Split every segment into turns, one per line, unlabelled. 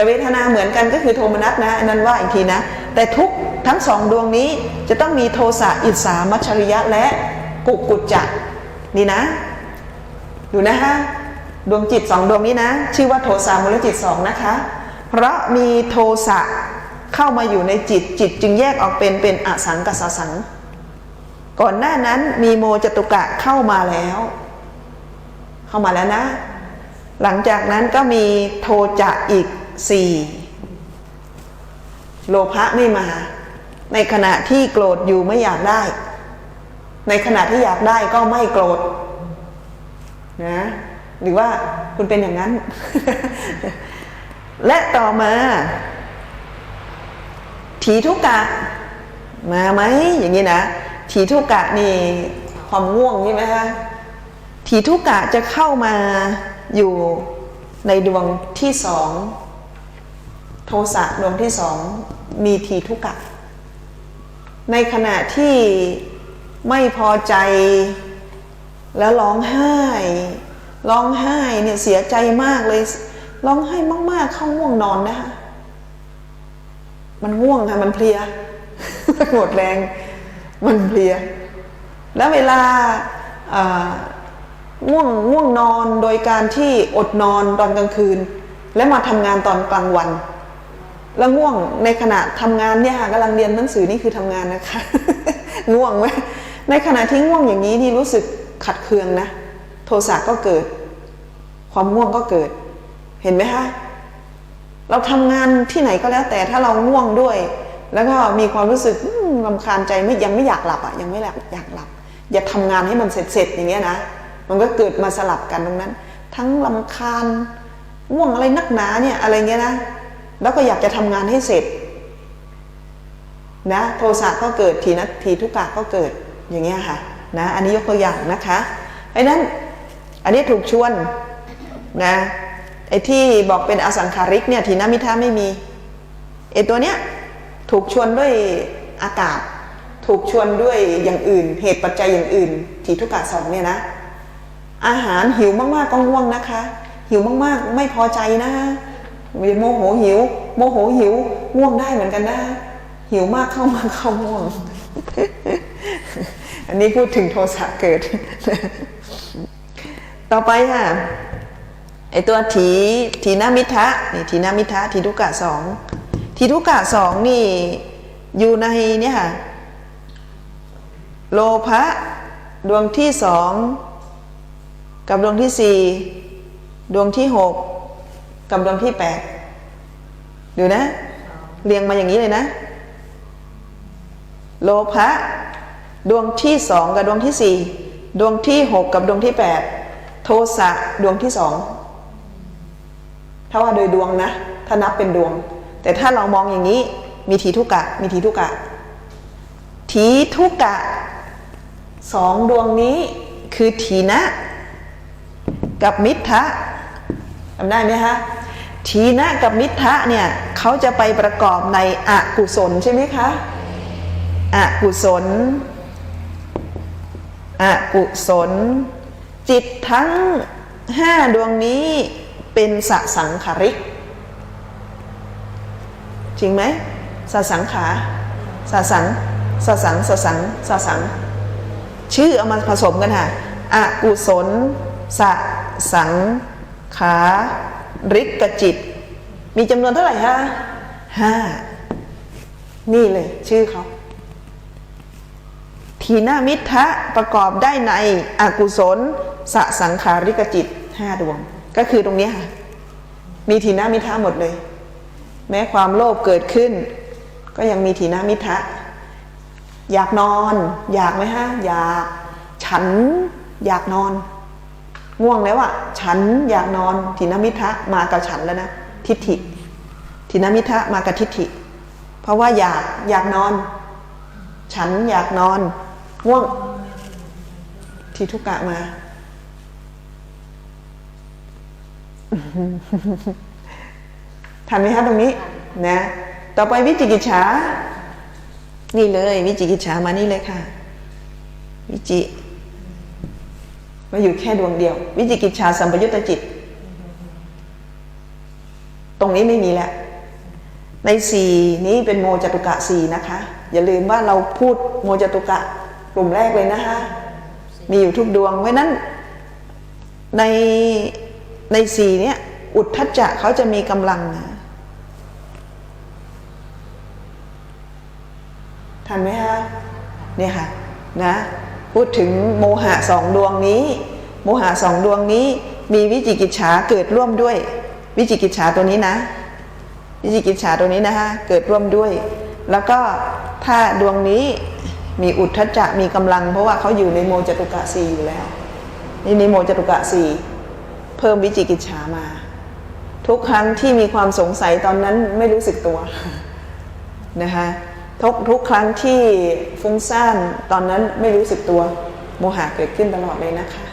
แต่เวทนาเหมือนกันก็คือโทมนัสนะอันนั้นว่าอีกทีนะ แต่ทุกทั้งสองดวงนี้จะต้องมีโทสะอิสามัชริยะและกุกุจจะนี่นะ ดูนะฮะดวงจิตสองดวงนี้นะ ชื่อว่าโทสะมูลจิตสองนะคะ เพราะมีโทสะเข้ามาอยู่ในจิตจิตจึงแยกออกเป็นเป็นอสังกัสสัง ก่อนหน้านั้นมีโมจตุกะเข้ามาแล้ว เข้ามาแล้วนะ หลังจากนั้นก็มีโทจะอีก สี่โลภะไม่มา ในขณะที่โกรธอยู่ไม่อยากได้ ในขณะที่อยากได้ก็ไม่โกรธนะหรือว่าคุณเป็นอย่างนั้น และต่อมาถีทุกะ มาไหมอย่างนี้นะถีทุกะนี่ความง่วงใช่ไหมคะถีทุกะจะเข้ามาอยู่ในดวงที่สอง โทสะดวงที่สองมีทีทุกะ ในขณะที่ไม่พอใจแล้วร้องไห้ ร้องไห้เนี่ยเสียใจมากเลย ร้องไห้มาก ๆ เข้าง่วงนอนนะคะ มันง่วงค่ะมันเพลียหมดแรง มันเพลีย แล้วเวลาอ่าง่วงง่วงนอนโดยการที่อดนอนตอนกลางคืน และมาทำงานตอนกลางวัน แล้วง่วงในขณะทำงานเนี่ยค่ะกำลังเรียนหนังสือนี่คือทำงานนะคะ ง่วงไหมในขณะที่ง่วงอย่างนี้นี่รู้สึกขัดเคืองนะ โทสะก็เกิด ความง่วงก็เกิด เห็นไหมคะเราทำงานที่ไหนก็แล้วแต่ถ้าเราง่วงด้วย แล้วก็มีความรู้สึกอืมรำคาญใจไม่ยังไม่อยากหลับอะยังไม่อยากอยากหลับ อย่าทำงานให้มันเสร็จๆอย่างเงี้ยนะมันก็เกิดมาสลับกันตรงนั้น ทั้งลำคาญง่วงอะไรนักหนาเนี่ยอะไรเงี้ยนะ แล้วก็อยากจะทำงานให้เสร็จนะโทสะก็เกิดทีนะทีทุกกะก็เกิดอย่างเงี้ยค่ะนะอันนี้ยกตัวอย่างนะคะไอ้นั้นอันนี้ถูกชวนนะไอ้ที่บอกเป็นอสังขาริกเนี่ยทีนมิทาไม่มีไอ้ตัวเนี้ยถูกชวนด้วยอากาศ ถูกชวนด้วยอย่างอื่น เหตุปัจจัยอย่างอื่น ทีทุกกะสองเนี่ยนะ อาหารหิวมากๆก็ง่วงนะคะ หิวมากๆ ไม่พอใจนะ มีโมโหหิว โมโหหิวง่วงได้เหมือนกันนะ หิวมากเข้ามาเข้าง่วง อันนี้พูดถึงโทสะเกิด ต่อไปค่ะไอตัวถีถีนามิทะนี่ถีนามิทะทีทุกะสองทีทุกะสองนี่อยู่ในเนี่ยค่ะโลภะดวงที่สองกับดวงที่สี่ดวงที่หก กับดวงที่แปดดูนะ เรียงมาอย่างนี้เลยนะ โลภะดวงที่สองกับดวงที่สี่ดวงที่หกกับดวงที่แปดโทสะดวงที่สองถ้าว่าโดยดวงนะ ถ้านับเป็นดวง แต่ถ้าเรามองอย่างนี้มีทีทุกะ มีทีทุกะ ทีทุกะสองดวงนี้คือทีนะ กับมิทะจำได้ไหมคะ ทีนะกับมิทะเนี่ยเขาจะไปประกอบในอกุศลใช่ไหมคะอกุศลอกุศล จิตทั้งห้าดวงนี้เป็นสสังขาริก จริงไหมสสังขาสสังสสังสสังสสัง ชื่อเอามาผสมกันค่ะอกุศลสสังขา ริกกจิต มีจำนวนเท่าไหร่ฮะห้านี่เลย ชื่อเขาทีนามิทะประกอบได้ในอกุศลสสังขาริกจิตห้าดวง ก็คือตรงนี้ค่ะ มีทีนามิทะหมดเลย แม้ความโลภเกิดขึ้น ก็ยังมีทีนามิทะ อยากนอน อยากไหมฮะ อยาก ฉันอยากนอน ง่วงแล้วอะฉันอยากนอนทีนามิทะมากับฉันแล้วนะทิฏฐิทีนามิทะมากับทิฏฐิ เพราะว่าอยากอยากนอน ฉันอยากนอน ง่วงทีทุกกะมา ทันไหมคะตรงนี้ นะ ต่อไปวิจิกิจฉานี่เลย วิจิกิจฉามานี่เลยค่ะ วิจิ มาอยู่แค่ดวงเดียว วิจิกิจฉาสัมปยุตตจิต ตรงนี้ไม่มีแล้ว ในสี่นี้เป็นโมจตุกะสี่นะคะ อย่าลืมว่าเราพูดโมจตุกะกลุ่มแรกเลยนะคะ มีอยู่ทุกดวง เพราะฉะนั้นในในสี่เนี้ยอุทธัจจะเขาจะมีกำลังนะทันไหมคะเนี่ยค่ะนะ พูดถึงโมหะสองดวงนี้ โมหะสองดวงนี้มีวิจิกิจฉาเกิดร่วมด้วย วิจิกิจฉาตัวนี้นะ วิจิกิจฉาตัวนี้นะคะเกิดร่วมด้วย แล้วก็ถ้าดวงนี้มีอุทธจจะมีกำลัง เพราะว่าเขาอยู่ในโมจตุกะสีอยู่แล้วนี่ในโมจตุกะสีเพิ่มวิจิกิจฉามา ทุกครั้งที่มีความสงสัยตอนนั้นไม่รู้สึกตัวนะคะ ทุกทุกครั้งที่ฟุ้งซ่านตอนนั้นไม่รู้สึกตัวโมหะเกิดขึ้นตลอดเลยนะคะ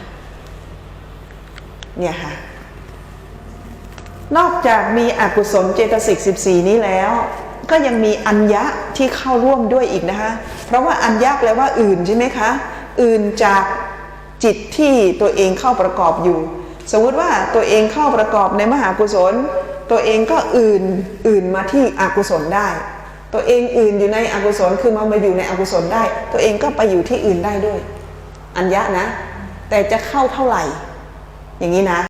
เนี่ยค่ะ นอกจากมีอกุศลเจตสิก 14 นี้แล้ว ก็ยังมีอัญญะที่เข้าร่วมด้วยอีกนะคะ เพราะว่าอัญญะแปลว่าอื่นใช่ไหมคะ อื่นจากจิตที่ตัวเองเข้าประกอบอยู่ สมมติว่าตัวเองเข้าประกอบในมหากุศล ตัวเองก็อื่นอื่นมาที่อกุศลได้ ตัวเองอื่นอยู่ในอกุศลคือมามาอยู่ในอกุศลได้ ตัวเองก็ไปอยู่ที่อื่นได้ด้วย อัญญะนะ แต่จะเข้าเท่าไหร่ อย่างนี้นะ